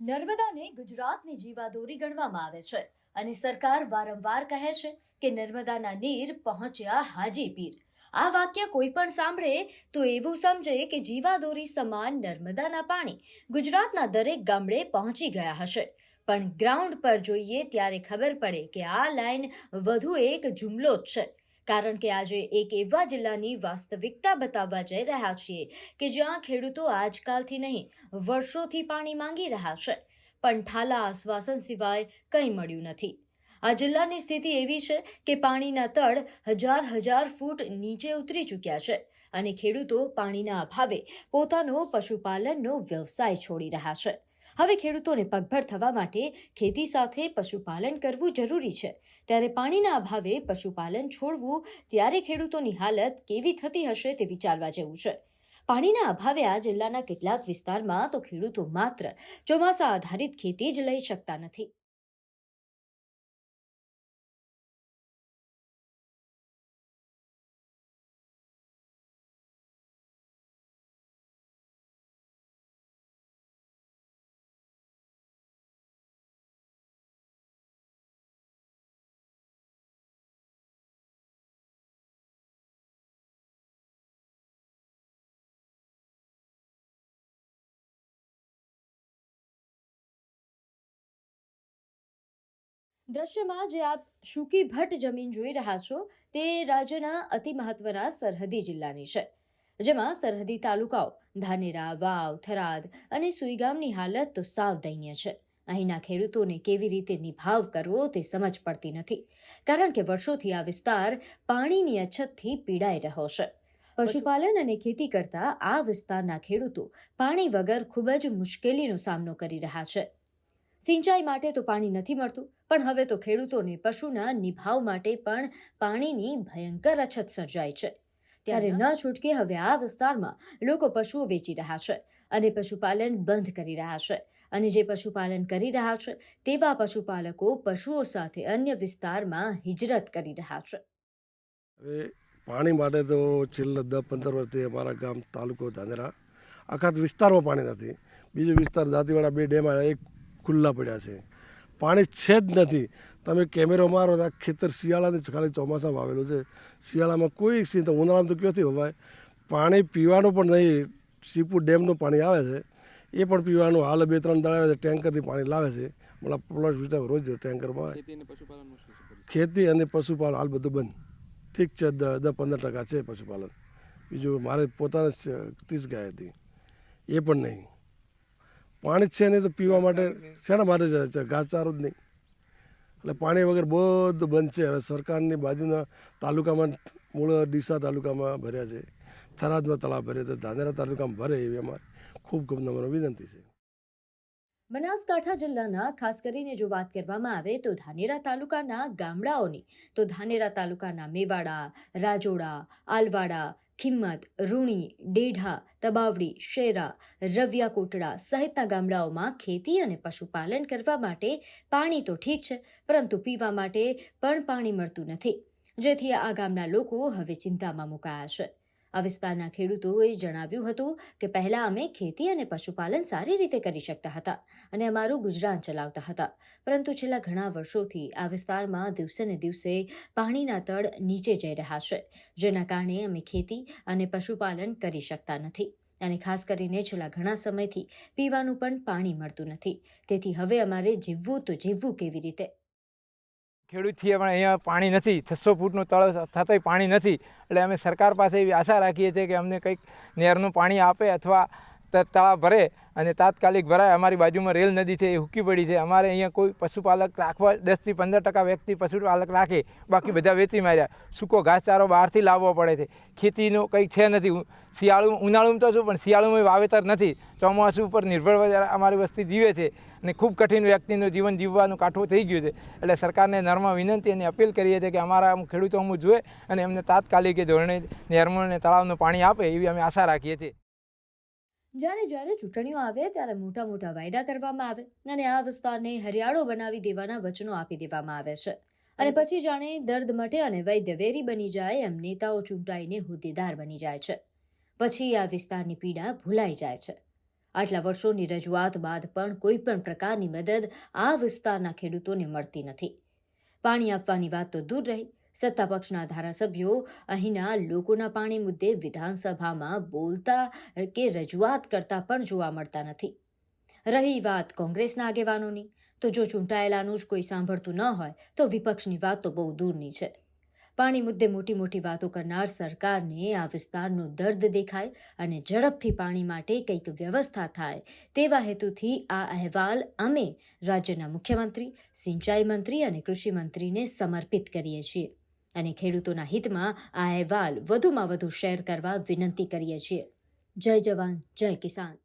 નર્મદાને ગુજરાતની જીવાદોરી ગણવામાં આવે છે અને સરકાર વારંવાર કહે છે કે નર્મદાના નીર પહોંચ્યા હાજી પીર. આ વાક્ય કોઈ પણ સાંભળે તો એવું સમજે કે જીવાદોરી સમાન નર્મદાના પાણી ગુજરાતના દરેક ગામડે પહોંચી ગયા હશે. પણ ગ્રાઉન્ડ પર જોઈએ ત્યારે ખબર પડે કે આ લાઈન વધુ એક જુમલો જ છે. કારણ કે આજે એક એવા જિલ્લાની વાસ્તવિકતા બતાવવા જઈ રહ્યા છીએ કે જ્યાં ખેડૂતો આજકાલથી નહીં, વર્ષોથી પાણી માંગી રહ્યા છે. પણ ઠાલા આશ્વાસન સિવાય કંઈ મળ્યું નથી. આ જિલ્લાની સ્થિતિ એવી છે કે પાણીના તળ હજાર હજાર ફૂટ નીચે ઉતરી ચૂક્યા છે અને ખેડૂતો પાણીના અભાવે પોતાનો પશુપાલનનો વ્યવસાય છોડી રહ્યા છે. હવે ખેડૂતોને પગભર થવા માટે ખેતી સાથે પશુપાલન કરવું જરૂરી છે. ત્યારે પાણીના અભાવે પશુપાલન છોડવું ત્યારે ખેડૂતોની હાલત કેવી થતી હશે તે વિચારવા જેવું છે. પાણીના અભાવે આ જિલ્લાના કેટલાક વિસ્તારમાં તો ખેડૂતો માત્ર ચોમાસા આધારિત ખેતી જ લઈ શકતા નથી. દ્રશ્યમાં જે આપ શુકી ભટ્ટ જમીન જોઈ રહ્યા છો, તે રાજ્યના અતિ મહત્વના સરહદી જિલ્લાની છે, જેમાં સરહદી તાલુકાઓ ધાનેરા, વાવ, થરાદ અને સુઈગામની હાલત તો સાવ દયનીય છે. અહીંના ખેડૂતોને કેવી રીતે નિભાવ કરવો તે સમજ પડતી નથી, કારણ કે વર્ષોથી આ વિસ્તાર પાણીની અછતથી પીડાઈ રહ્યો છે. પશુપાલન અને ખેતી કરતા આ વિસ્તારના ખેડૂતો પાણી વગર ખૂબ જ મુશ્કેલીનો સામનો કરી રહ્યા છે. સિંચાઈ માટે તો પાણી નથી મળતું પણ હવે તો ખેડૂતોને પશુના નિભાવ માટે પણ પાણીની ભયંકર અછત સર્જાઈ છે. ત્યારે ન છૂટકે હવે આ વિસ્તારમાં લોકો પશુઓ વેચી રહ્યા છે અને પશુપાલન બંધ કરી રહ્યા છે. અને જે પશુપાલન કરી રહ્યા છે તેવા પશુપાલકો પશુઓ સાથે અન્ય વિસ્તારમાં હિજરત કરી રહ્યા છે. હવે પાણી માટે તો છેલ્લા દસ પંદર વર્ષથી અમારા ગામ તાલુકો ધાંધરા આખા વિસ્તારમાં પાણી નથી. બીજો વિસ્તાર દાંતીવાડા બે ડેમ એક ખુલ્લા પડ્યા છે. પાણી છે જ નથી. તમે કેમેરો મારો આ ખેતર શિયાળાની ખાલી ચોમાસામાં આવેલું છે. શિયાળામાં કોઈ તો ઉનાળામાં તો ક્યાંથી હોવાય પાણી પીવાનું પણ નહીં. સીપુ ડેમનું પાણી આવે છે. એ પણ પીવાનું. હાલ બે ત્રણ દાડા આવે છે ટેન્કરથી પાણી લાવે છે. મારા પ્લોટ વિસ્તાર રોજ ટેન્કરમાં ખેતી અને? ખેતી પશુપાલન હાલ બધું બંધ. ઠીક છે દસ પંદર ટકા છે પશુપાલન. બીજું મારે પોતાને ત્રીસ ગાય હતી. એ પણ નહીં. પાણી જ છે નહીં તો પીવા માટે શેના માટે જાય છે ઘાસચારો જ નહીં. એટલે પાણી વગર બધું બંધ છે. હવે સરકારની બાજુના તાલુકામાં મૂળ ડીસા તાલુકામાં ભર્યા છે. થરાદમાં તળાવ ભરે તો ધાનેરા તાલુકામાં ભરે એવી અમારે ખૂબ ખૂબ નમ્ર વિનંતી છે. બનાસકાંઠા જિલ્લાના ખાસ કરીને જો વાત કરવામાં આવે તો ધાનેરા તાલુકાના ગામડાઓની, તો ધાનેરા તાલુકાના મેવાડા, રાજોડા, આલવાડા ખિમ્મત રૂણી, ડેઢા, તબાવડી, શેરા, રવિયા કોટડા સહિતના ગામડાઓમાં ખેતી અને પશુપાલન કરવા માટે પાણી તો ઠીક છે, પરંતુ પીવા માટે પણ પાણી મળતું નથી. જેથી આ ગામના લોકો હવે ચિંતામાં મુકાયા છે. આ વિસ્તારના ખેડૂતોએ જણાવ્યું હતું કે પહેલા અમે ખેતી અને પશુપાલન સારી રીતે કરી શકતા હતા અને અમારું ગુજરાન ચલાવતા હતા. પરંતુ છેલ્લા ઘણા વર્ષોથી આ વિસ્તારમાં દિવસે ને દિવસે પાણીના તળ નીચે જઈ રહ્યા છે, જેના કારણે અમે ખેતી અને પશુપાલન કરી શકતા નથી અને ખાસ કરીને છેલ્લા ઘણા સમયથી પીવાનું પણ પાણી મળતું નથી. તેથી હવે અમારે જીવવું તો જીવવું કેવી રીતે? ખેડૂત છીએ પણ અહીંયા પાણી નથી, છસો ફૂટનું તળ થતાંય પાણી નથી. એટલે અમે સરકાર પાસે એવી આશા રાખીએ છીએ કે અમને કંઈક નહેરનું પાણી આપે અથવા તળાવ ભરે. અને તાત્કાલિક ભરાય અમારી બાજુમાં રેલ નદી છે, એ હુકી પડી છે. અમારે અહીંયા કોઈ પશુપાલક રાખવા, દસથી પંદર ટકા વ્યક્તિ પશુપાલક રાખે, બાકી બધા વેચી માર્યા. સૂકો ઘાસચારો બહારથી લાવવો પડે છે. ખેતીનો કંઈક છે નથી. શિયાળુ, ઉનાળુમાં તો શું, પણ શિયાળુમાં વાવેતર નથી. ચોમાસું ઉપર નિર્ભર અમારી વસ્તી જીવે છે. અને ખૂબ કઠિન વ્યક્તિનું જીવન જીવવાનું કાઠું થઈ ગયું છે. એટલે સરકારને નર્મ વિનંતી અને અપીલ કરીએ છીએ કે અમારા આમ ખેડૂતો અમુક જોઈએ અને એમને તાત્કાલિક ધોરણે નહેરનું અને તળાવનું પાણી આપે, એવી અમે આશા રાખીએ છીએ. જ્યારે જ્યારે ચૂંટણીઓ આવે ત્યારે મોટા મોટા વાયદા કરવામાં આવે અને આ વિસ્તારને હરિયાળો બનાવી દેવાના વચનો આપી દેવામાં આવે છે. અને પછી જાણે દર્દ મટે અને વૈદ્ય વેરી બની જાય એમ નેતાઓ ચૂંટાઈને હોદ્દેદાર બની જાય છે. પછી આ વિસ્તારની પીડા ભૂલાઈ જાય છે. આટલા વર્ષોની રજૂઆત બાદ પણ કોઈ પણ પ્રકારની મદદ આ વિસ્તારના ખેડૂતોને મળતી નથી. પાણી આપવાની વાત તો દૂર રહી સત્તા પક્ષના ધારાસભ્યો અહીંના લોકોના પાણી મુદ્દે વિધાનસભામાં બોલતા કે રજૂઆત કરતા પણ જોવા મળતા નથી. રહી વાત કોંગ્રેસના આગેવાનોની. તો જો ચૂંટાયેલાનું જ કોઈ સાંભળતું ન હોય, તો વિપક્ષની વાત તો બહુ દૂરની છે. પાણી મુદ્દે મોટી મોટી વાતો કરનાર સરકારને આ વિસ્તારનો દર્દ દેખાય અને ઝડપથી પાણી માટે કંઈક વ્યવસ્થા થાય, તેવા હેતુથી આ અહેવાલ અમે રાજ્યના મુખ્યમંત્રી, સિંચાઈ મંત્રી અને કૃષિ મંત્રીને સમર્પિત કરીએ છીએ. અને ખેડૂતોના હિતમાં આ અહેવાલ વધુમાં વધુ શેર કરવા વિનંતી કરીએ છીએ. જય જવાન, જય કિસાન.